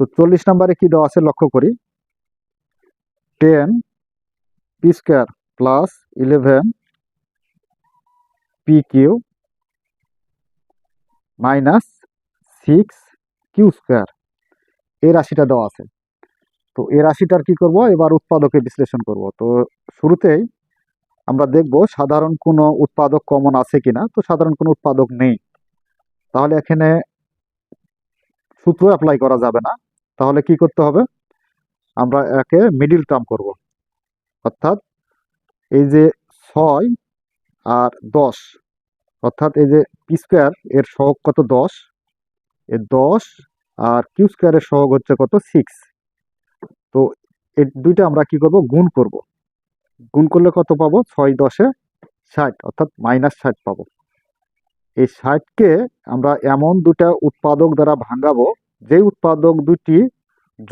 তো চল্লিশ নাম্বারে কি দেওয়া আছে লক্ষ্য করি। Ten P square plus eleven P Q minus six Q square এই রাশিটা দেওয়া আছে। তো এই রাশিটার কি করব? এবার উৎপাদকে বিশ্লেষণ করব। তো শুরুতেই আমরা দেখব সাধারণ কোনো উৎপাদক কমন আছে কিনা। তো সাধারণ কোনো উৎপাদক নেই। তাহলে এখানে সূত্র অ্যাপ্লাই করা যাবে না। তাহলে কি করতে হবে? আমরা একে মিডিল টার্ম করব। অর্থাৎ এই যে ছয় আর দশ, অর্থাৎ এই যে পি স্কোয়ার এর সহগ কত দশ? এর দশ আর কিউ স্কোয়ারের সহগ হচ্ছে কত সিক্স তো এই দুইটা আমরা কি করব? গুণ করব। গুণ করলে কত পাবো? ছয় দশে ষাট, অর্থাৎ মাইনাস ষাট পাবো। এই ষাটকে আমরা এমন দুটা উৎপাদক দ্বারা ভাঙাবো যে উৎপাদক দুটি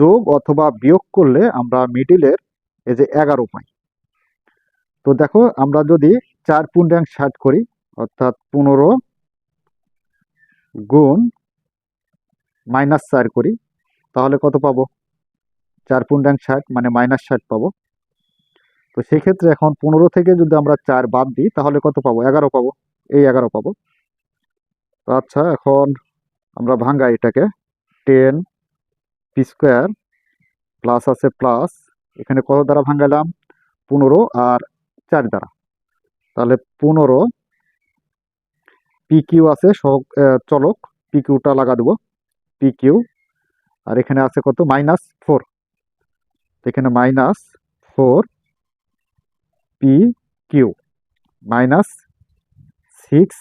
যোগ অথবা বিয়োগ করলে আমরা মিডিলের এই যে এগারো পাই। তো দেখো, আমরা যদি চার পূর্ণাংশ ষাট করি, অর্থাৎ পনেরো গুণ মাইনাস চার করি, তাহলে কত পাবো? চার পূর্ণাংশ ষাট মানে মাইনাস ষাট পাবো। তো সেক্ষেত্রে এখন পনেরো থেকে যদি আমরা চার বাদ দিই, তাহলে কত পাবো? এগারো পাবো। এই এগারো পাবো। আচ্ছা এখন আমরা ভাঙ্গাই এটাকে। টেন পি স্কোয়ার প্লাস আছে প্লাস, এখানে কত দ্বারা ভাঙ্গালাম পনেরো আর চার দ্বারা। তাহলে পনেরো পি কিউ আছে সহ চলক পি কিউটা লাগা দেবো পি কিউ আর এখানে আছে কত? Minus four. এখানে minus four P Q minus six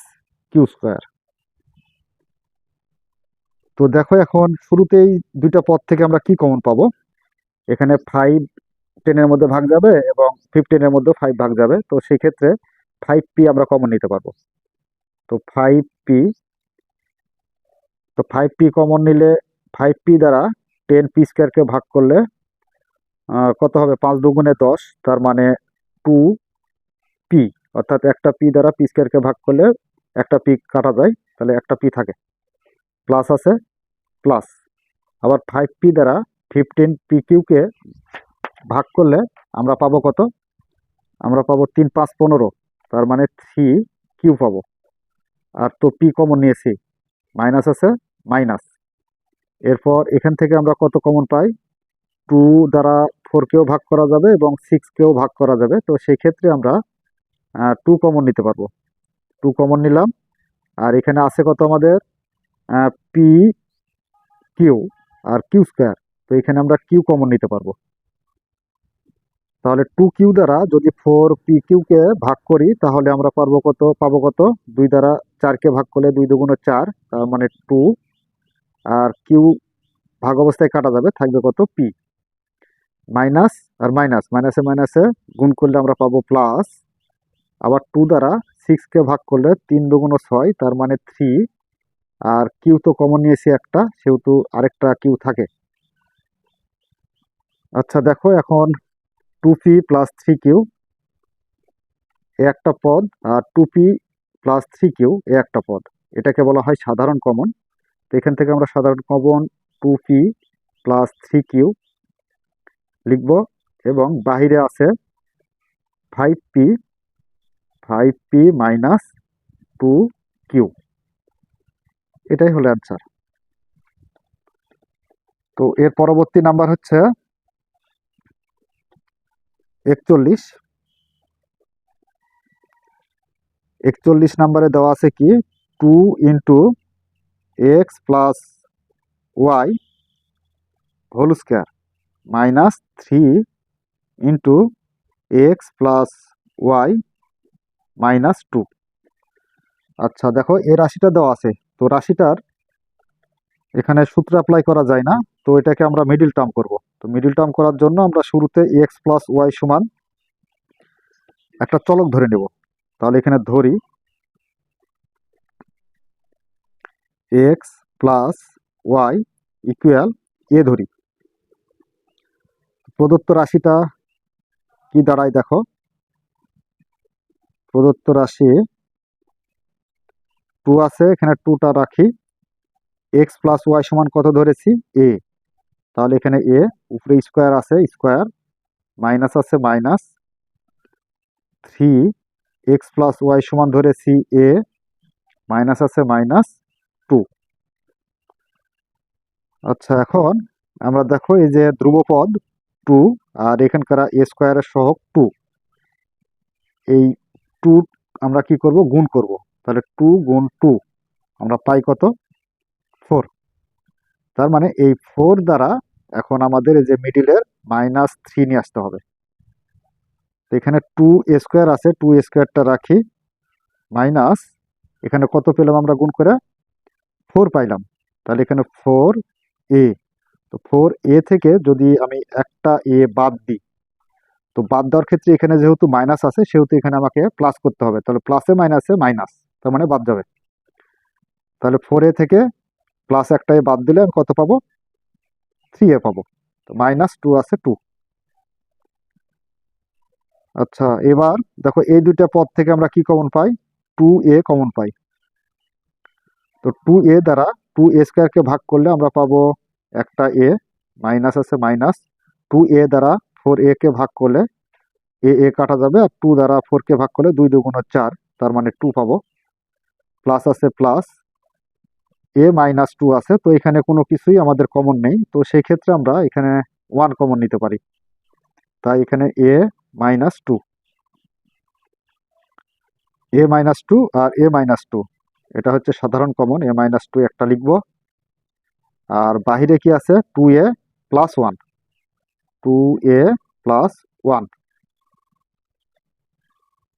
Q square. তো দেখো এখন শুরুতেই দুইটা পদ থেকে আমরা কি কমন পাবো? এখানে ফাইভ টেনের মধ্যে ভাগ যাবে এবং ফিফটিনের মধ্যে ফাইভ ভাগ যাবে। তো সেই ক্ষেত্রে ফাইভ পি আমরা কমন নিতে পারব। তো ফাইভ পি তো ফাইভ পি কমন নিলে ফাইভ পি দ্বারা টেন পি স্কোয়ারকে ভাগ করলে কত হবে? পাঁচ দুগুণে দশ, তার মানে টু পি অর্থাৎ একটা পি দ্বারা পি স্কোয়ারকে ভাগ করলে একটা পি কাটা যায়, তাহলে একটা পি থাকে। প্লাস আছে প্লাস আবার ফাইভ পি দ্বারা ফিফটিন পি কিউকে ভাগ করলে আমরা পাবো কত? আমরা পাবো তিন পাঁচ পনেরো, তার মানে থ্রি কিউ পাবো। আর তো পি কমন নিয়েছি মাইনাস আছে মাইনাস এরপর এখান থেকে আমরা কত কমন পাই? টু দ্বারা ফোরকেও ভাগ করা যাবে এবং সিক্সকেও ভাগ করা যাবে, তো সেই ক্ষেত্রে আমরা টু কমন নিতে পারব। টু কমন নিলাম, আর এখানে আছে কত আমাদের? পি কিউ আর কিউ স্কোয়ার তো এখানে আমরা কিউ কমন নিতে পারব। তাহলে টু কিউ দ্বারা যদি ফোর পি কিউকে ভাগ করি, তাহলে আমরা পারব কত? পাবো কত? দুই দ্বারা চারকে ভাগ করলে দুই দুগুণ চার, তার মানে টু আর কিউ ভাগ অবস্থায় কাটা যাবে, থাকবে কত? পি মাইনাস আর মাইনাস মাইনাসে মাইনাসে গুণ করলে আমরা পাবো প্লাস আবার টু দ্বারা সিক্সকে ভাগ করলে তিন দুগুণ ছয়, তার মানে থ্রি আর কিউ তো কমন নিয়েছি একটা, সেহেতু আরেকটা কিউ থাকে। আচ্ছা দেখো এখন two P plus three Q এ একটা পদ, আর two P plus three Q এ একটা পদ। এটাকে বলা হয় সাধারণ কমন তো এখান থেকে আমরা সাধারণ common two P plus three Q লিখব, এবং বাহিরে আছে five P five P minus two Q এটাই হলো অ্যান্সার তো এর পরবর্তী নাম্বার হচ্ছে একচল্লিশ। একচল্লিশ নাম্বারে দেওয়া আছে কি? Two into X plus Y whole square minus three into X plus Y minus two আচ্ছা দেখো, এই রাশিটা দেওয়া আছে। তো রাশিটার এখানে সূত্র অ্যাপ্লাই করা যায় না, তো এটাকে আমরা মিডিল টার্ম করব। তো মিডিল টার্ম করার জন্য আমরা শুরুতে এক্স প্লাস ওয়াই সমান একটা চলক ধরে নেব। তাহলে এখানে ধরি X plus Y equal A ধরি। প্রদত্ত রাশিটা কি দাঁড়ায় দেখো। প্রদত্ত রাশি টু আছে, এখানে টুটা রাখি। এক্স প্লাস ওয়াই সমান কত ধরেছি? এ তাহলে এখানে এ উপরে স্কোয়ার আছে স্কোয়ার মাইনাস আছে minus three X plus Y সমান ধরেছি এ মাইনাস আছে মাইনাস টু আচ্ছা এখন আমরা দেখো এই যে ধ্রুবপদ টু আর এখানকার এ স্কোয়ারের সহগ টু এই টু আমরা কি করব? গুণ করব। তাহলে টু গুণ টু আমরা পাই কত? ফোর তার মানে এই ফোর দ্বারা এখন আমাদের এই যে মিডিলের মাইনাস থ্রি নিয়ে আসতে হবে। এখানে টু স্কোয়ার আছে টু স্কোয়ারটা রাখি মাইনাস এখানে কত পেলাম আমরা গুণ করে? ফোর পাইলাম। তাহলে এখানে ফোর এ তো ফোর এ থেকে যদি আমি একটা এ বাদ দিই, তো বাদ দেওয়ার ক্ষেত্রে এখানে যেহেতু মাইনাস আছে, সেহেতু এখানে আমাকে প্লাস করতে হবে। তাহলে প্লাসে মাইনাসে মাইনাস তার মানে বাদ যাবে। তাহলে ফোর এ থেকে প্লাস একটা এ বাদ দিলে আমি কত পাবো? থ্রি এ পাবো। তো মাইনাস টু আছে টু আচ্ছা এবার দেখো এই দুইটা পদ থেকে আমরা কি কমন পাই? টু এ কমন পাই। তো টু এ দ্বারা টু এ স্কোয়ারকে ভাগ করলে আমরা পাবো একটা এ মাইনাস আছে মাইনাস টু এ দ্বারা ফোর এ কে ভাগ করলে এ এ কাটা যাবে। আর টু দ্বারা ফোর কে ভাগ করলে দুই দুগুণ চার, তার মানে টু পাবো। প্লাস আছে প্লাস এ মাইনাস টু আছে, তো এখানে কোনো কিছুই আমাদের কমন নেই, তো সেই ক্ষেত্রে আমরা এখানে ওয়ান কমন নিতে পারি। তাই এখানে A minus two A minus two R A minus two এটা হচ্ছে সাধারণ কমন এ মাইনাস টু একটা লিখব। আর বাহিরে কি আছে? Two A plus one two A plus one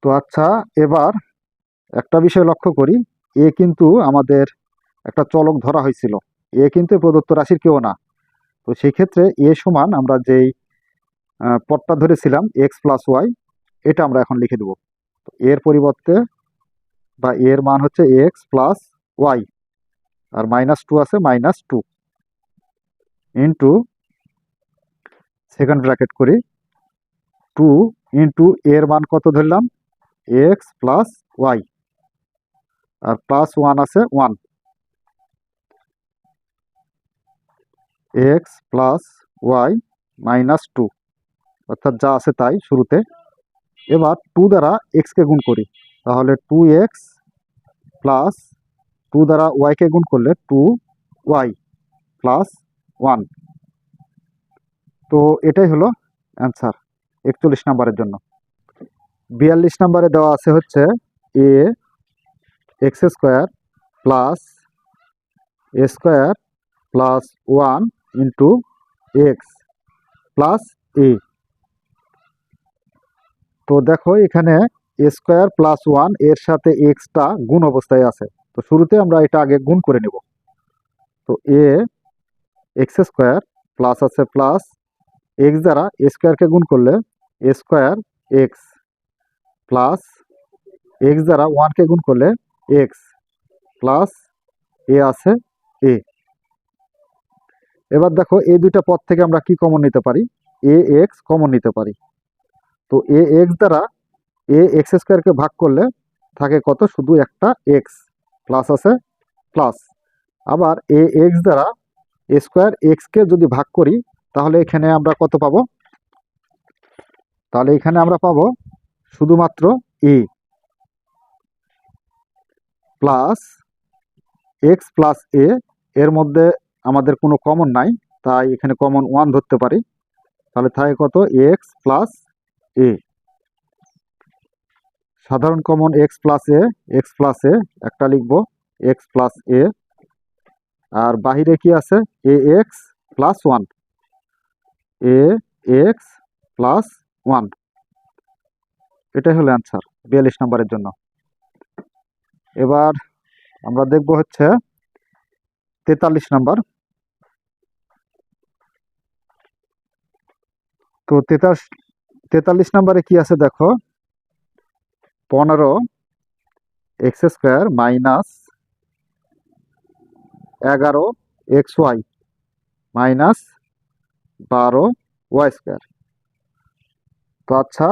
তো আচ্ছা এবার একটা বিষয় লক্ষ্য করি। এ কিন্তু আমাদের একটা চলক ধরা হয়েছিল। এ কিন্তু প্রদত্ত রাশির কেউ না। তো সেই ক্ষেত্রে এ সমান আমরা যেই পদটা ধরেছিলাম এক্স প্লাস ওয়াই এটা আমরা এখন লিখে দেব। তো এর পরিবর্তে বা এর মান হচ্ছে এক্স প্লাস ওয়াই আর মাইনাস টু আছে minus two into second bracket করি। টু ইন্টু এর মান কত ধরলাম? এক্স প্লাস ওয়াই আর প্লাস ওয়ান আছে one x plus y minus two অর্থাৎ যা আছে তাই শুরুতে। এবার টু দ্বারা এক্সকে গুণ করি। তাহলে টু এক্স প্লাস টু দ্বারা ওয়াইকে গুণ করলে টু ওয়াই প্লাস ওয়ান তো এটাই হলো অ্যান্সার একচল্লিশ নাম্বারের জন্য। বিয়াল্লিশ নাম্বারে দেওয়া আছে হচ্ছে a x square plus square plus one into x plus a. তো দেখো, এখানে স্কোয়ার প্লাস ওয়ানের সাথে এক্সটা গুণ অবস্থায় আছে। তো শুরুতে আমরা এটা আগে গুণ করে নেব। তো এ এক্স স্কোয়ার প্লাস আছে প্লাস এক্স দ্বারা স্কোয়ারকে গুণ করলে স্কোয়ার এক্স প্লাস এক্স দ্বারা ওয়ানকে গুণ করলে এক্স প্লাস এ আছে এ এবার দেখো এই দুইটা পদ থেকে আমরা কি কমন নিতে পারি? এ এক্স কমন নিতে পারি। তো এ এক্স দ্বারা এ এক্স স্কোয়ারকে ভাগ করলে থাকে কত? শুধু একটা এক্স প্লাস আছে প্লাস আবার এ এক্স দ্বারা এ স্কোয়ার এক্সকে যদি ভাগ করি, তাহলে এখানে আমরা কত পাবো? তাহলে এখানে আমরা পাবো শুধুমাত্র a plus x plus a এর মধ্যে আমাদের কোনো কমন নাই, তাই এখানে কমন ওয়ান ধরতে পারি। তাহলে থাকে কত? এক্স প্লাস এ সাধারণ common x plus a x plus a একটা লিখব এক্স প্লাস এ আর বাহিরে কি আছে? A x plus one a x plus one এটাই হলো অ্যান্সার বিয়াল্লিশ নম্বরের জন্য। এবার আমরা দেখব হচ্ছে তেতাল্লিশ নাম্বার। তো তেতাল্লিশ তেতাল্লিশ নাম্বারে কি আছে দেখো? পনেরো এক্স স্কোয়ার মাইনাস এগারো এক্স ওয়াই মাইনাস বারো ওয়াই স্কোয়ার। তো আচ্ছা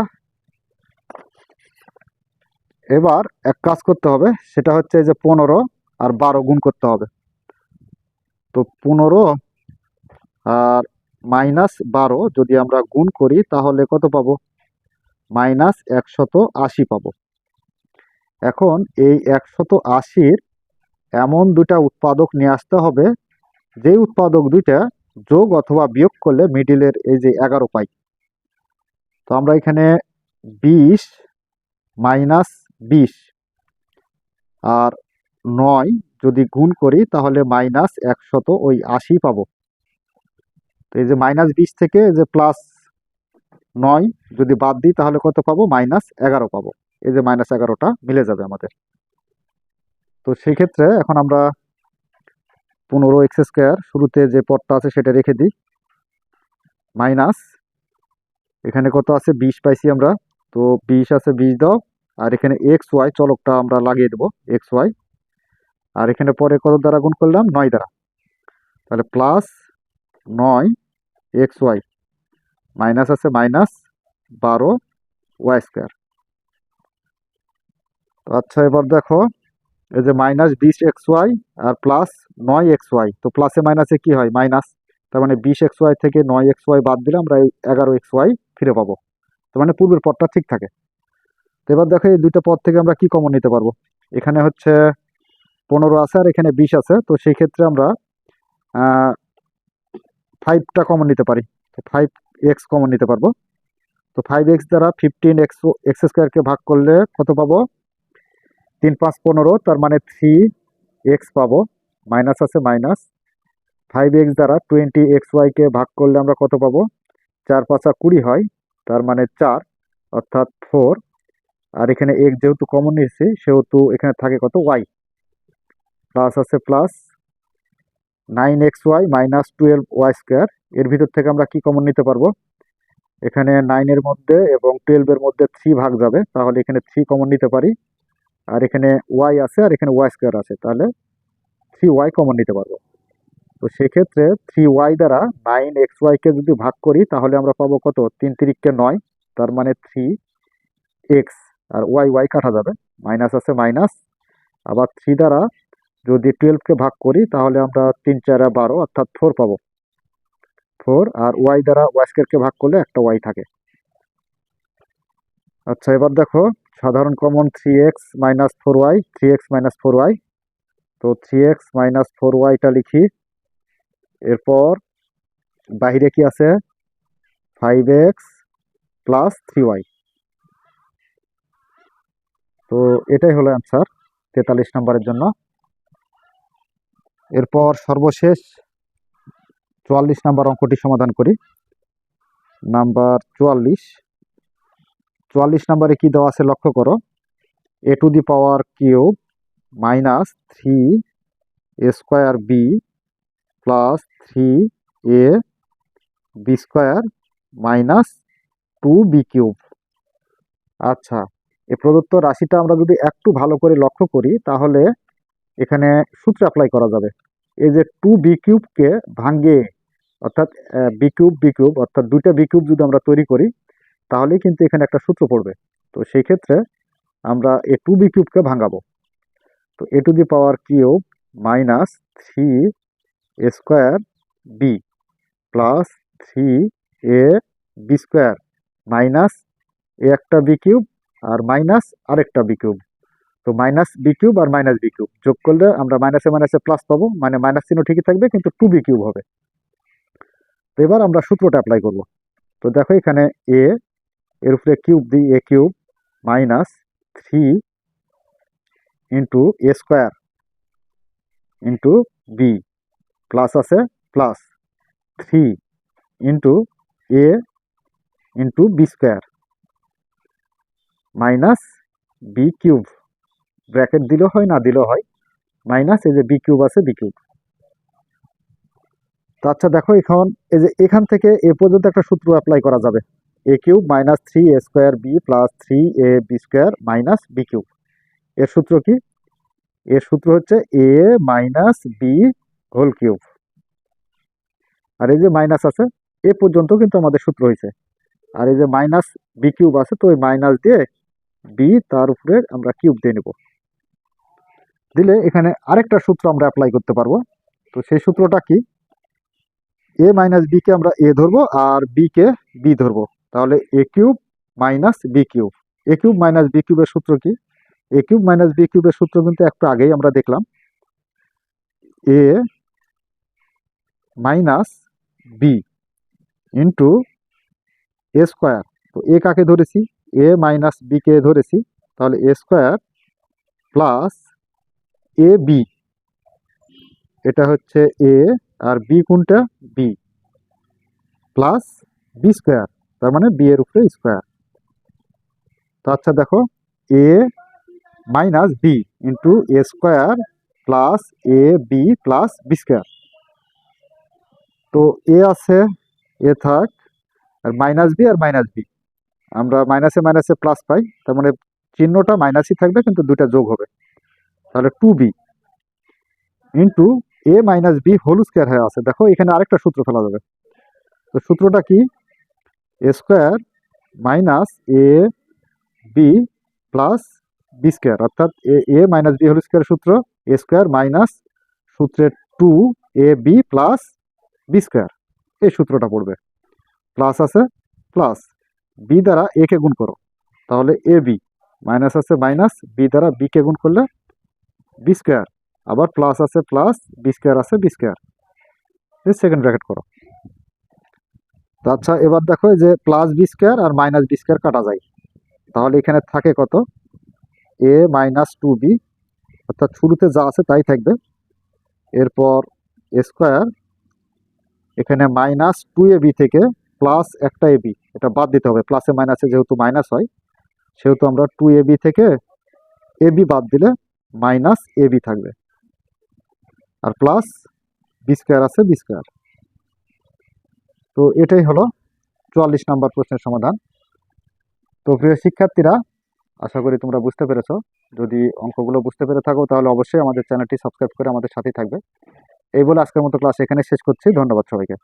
এবার এক কাজ করতে হবে, সেটা হচ্ছে যে পনেরো আর বারো গুণ করতে হবে। তো পনেরো আর মাইনাস বারো যদি আমরা গুণ করি, তাহলে কত পাবো? মাইনাস একশত আশি পাবো। এখন এই একশত আশির এমন দুটা উৎপাদক নিয়ে আসতে হবে যে উৎপাদক দুইটা যোগ অথবা বিয়োগ করলে মিডিলের এই যে এগারো পাই। তো আমরা এখানে বিশ মাইনাস বিশ। আর নয় যদি গুণ করি, তাহলে মাইনাস একশত ওই আশি পাবো। তো এই যে মাইনাস বিশ থেকে যে প্লাস নয় যদি বাদ দিই, তাহলে কত পাবো? মাইনাস এগারো পাবো। এই যে মাইনাস এগারোটা মিলে যাবে আমাদের। তো সেই ক্ষেত্রে এখন আমরা পনেরো এক্স স্কোয়ার শুরুতে যে পদটা আছে, সেটা রেখে দিই। মাইনাস এখানে কত আছে? বিশ পাইছি আমরা। তো বিশ আছে, বিশ দাও। আর এখানে এক্স ওয়াই চলকটা আমরা লাগিয়ে দেবো এক্স ওয়াই আর এখানে পরে কত দ্বারা গুণ করলাম? নয় দ্বারা। তাহলে প্লাস নয় এক্স ওয়াই মাইনাস আছে মাইনাস বারো ওয়াই স্কোয়ার আচ্ছা এবার দেখো, এই যে মাইনাস বিশ এক্স ওয়াই আর প্লাস নয় এক্স ওয়াই তো প্লাসে মাইনাসে কি হয়? মাইনাস তার মানে বিশ এক্স ওয়াই থেকে নয় এক্স ওয়াই বাদ দিলে আমরা এই এগারো এক্স ওয়াই ফিরে পাবো। তার মানে পূর্বের পদটা ঠিক থাকে। এবার দেখো এই দুইটা পদ থেকে আমরা কি কমন নিতে পারব? এখানে হচ্ছে পনেরো আছে আর এখানে বিশ আছে। তো সেই ক্ষেত্রে আমরা ফাইভটা কমন নিতে পারি। তো ফাইভ এক্স কমন নিতে পারব। তো ফাইভ এক্স দ্বারা ফিফটিন এক্স এক্স স্কোয়ারকে ভাগ করলে কত পাবো? তিন পাঁচ পনেরো, তার মানে থ্রি এক্স পাবো। মাইনাস আছে মাইনাস ফাইভ এক্স দ্বারা টোয়েন্টি এক্স ওয়াইকে ভাগ করলে আমরা কত পাবো? চার পাঁচা কুড়ি হয়, তার মানে চার, অর্থাৎ ফোর আর এখানে এক্স যেহেতু কমন নিয়েছি, সেহেতু এখানে থাকে কত? ওয়াই প্লাস আছে plus nine x y minus twelve y square এর ভিতর থেকে আমরা কি কমন নিতে পারব? এখানে নাইনের মধ্যে এবং টুয়েলভের মধ্যে থ্রি ভাগ যাবে, তাহলে এখানে থ্রি কমন নিতে পারি। আর এখানে ওয়াই আছে আর এখানে ওয়াই স্কোয়ার আছে, তাহলে থ্রি ওয়াই কমন নিতে পারব। তো সেক্ষেত্রে থ্রি ওয়াই দ্বারা নাইন এক্স ওয়াইকে যদি ভাগ করি, তাহলে আমরা পাবো কত? তিন তিরিককে নয়, তার মানে থ্রি এক্স আর ওয়াই ওয়াই কাটা যাবে। মাইনাস আছে মাইনাস। আবার থ্রি দ্বারা যদি টুয়েলভকে ভাগ করি, তাহলে আমরা তিন, চারা, বারো, অর্থাৎ ফোর পাবো। ফোর আর ওয়াই দ্বারা ওয়াই স্কোয়ারকে ভাগ করলে একটা ওয়াই থাকে। আচ্ছা এবার দেখো, সাধারণ common three x minus four y three x minus four y তো থ্রি এক্স মাইনাস ফোর ওয়াইটা লিখি। এরপর বাহিরে কি আছে? Five x plus three y তো এটাই হলো অ্যান্সার তেতাল্লিশ নম্বরের জন্য। এরপর সর্বশেষ চুয়াল্লিশ নাম্বার অঙ্কটি সমাধান করি। নাম্বার চুয়াল্লিশ। চুয়াল্লিশ নাম্বারে কি দেওয়া আছে লক্ষ্য করো। A to the power cube minus three a square b plus three a b square minus two b cube আচ্ছা এই প্রদত্ত রাশিটা আমরা যদি একটু ভালো করে লক্ষ্য করি, তাহলে এখানে সূত্র অ্যাপ্লাই করা যাবে। এই যে টু বি কিউবকে ভাঙ্গে, অর্থাৎ বি কিউব বি কিউব অর্থাৎ দুইটা বি কিউব যদি আমরা তৈরি করি, তাহলেই কিন্তু এখানে একটা সূত্র পড়বে। তো সেই ক্ষেত্রে আমরা এ টু বি কিউবকে ভাঙাবো তো a to the power cube minus three square b plus three a b square minus a একটা বি কিউব আর মাইনাস আরেকটা বি কিউব তো মাইনাস বি কিউব আর মাইনাস বি কিউব যোগ করলে আমরা মাইনাসে মাইনাসে প্লাস পাবো। মানে মাইনাস চিহ্ন ঠিকই থাকবে, কিন্তু টু বি কিউব হবে। তো এবার আমরা সূত্রটা অ্যাপ্লাই করব। তো দেখো এখানে এ এর উপরে কিউব দিই a cube minus three into a square into b plus আছে plus three into a into b square minus b cube bracket দিলেও হয়, না দিলেও হয়, মাইনাস এই যে বি কিউব আছে বি কিউব তো আচ্ছা দেখো এখন, এই যে এখান থেকে এ পর্যন্ত একটা সূত্র অ্যাপ্লাই করা যাবে। A cube minus three a square b plus three a b square minus b cube এর সূত্র কি? এর সূত্র হচ্ছে a minus b whole cube আর এই যে মাইনাস আছে, এ পর্যন্ত কিন্তু আমাদের সূত্র হয়েছে। আর এই যে মাইনাস বি কিউব আছে, তো ওই মাইনাস দিয়ে বি তার উপরে আমরা কিউব দিয়ে নেব। দিলে এখানে আরেকটা সূত্র আমরা অ্যাপ্লাই করতে পারব। তো সেই সূত্রটা কি? এ মাইনাস বিকে আমরা এ ধরবো আর বিকে বি ধরবো। তাহলে a cube minus b cube a cube minus b কিউবের সূত্র কি? এ কিউব মাইনাস বি কিউবের সূত্র কিন্তু একটু আগেই আমরা দেখলাম। A minus b into a square তো এ কাকে ধরেছি? এ মাইনাস বি কে ধরেছি, তাহলে a square plus a b এটা হচ্ছে এ আর বি কোনটা? বি প্লাস বি স্কোয়ার তার মানে বি এর উপরে স্কোয়ার তো আচ্ছা দেখো a minus b into a square plus a b plus b square তো এ আছে এ থাক, আর মাইনাস বি আর মাইনাস বি আমরা মাইনাসে মাইনাসে প্লাস পাই, তার মানে চিহ্নটা মাইনাসই থাকবে, কিন্তু দুটা যোগ হবে। তাহলে two b into a minus b whole square হয়ে আছে। দেখো, এখানে আরেকটা সূত্র ফেলা যাবে। তো সূত্রটা কি? A square minus a b plus b square অর্থাৎ a a minus b whole square সূত্র এ স্কোয়ার মাইনাস সূত্রের two a b plus b square এই সূত্রটা পড়বে। প্লাস আছে প্লাস বি দ্বারা এ কে গুণ করো। তাহলে এ বি মাইনাস আছে মাইনাস বি দ্বারা বি কে গুণ করলে বি স্কোয়ার আবার প্লাস আছে প্লাস বি স্কোয়ার আছে বি স্কোয়ার এই সেকেন্ড ব্র্যাকেট করো। আচ্ছা এবার দেখো যে প্লাস বি স্কোয়ার আর মাইনাস বি স্কোয়ার কাটা যায়। তাহলে এখানে থাকে কত? এ মাইনাস টু বি অর্থাৎ শুরুতে যা আছে তাই থাকবে। এরপর স্কোয়ার এখানে মাইনাস টু এ বি থেকে প্লাস একটা এ বি এটা বাদ দিতে হবে প্লাসে মাইনাসে যেহেতু মাইনাস হয়, সেহেতু আমরা টু এ বি থেকে এ বি বাদ দিলে মাইনাস এ বি থাকবে। আর প্লাস বি স্কোয়ার আছে বি স্কোয়ার তো এটাই হলো চুয়াল্লিশ নম্বর প্রশ্নের সমাধান। তো প্রিয় শিক্ষার্থীরা, আশা করি তোমরা বুঝতে পেরেছ। যদি অঙ্কগুলো বুঝতে পেরে থাকো, তাহলে অবশ্যই আমাদের চ্যানেলটি সাবস্ক্রাইব করে আমাদের সাথেই থাকবে। এই বলে আজকের মতো ক্লাস এখানে শেষ করছি। ধন্যবাদ সবাইকে।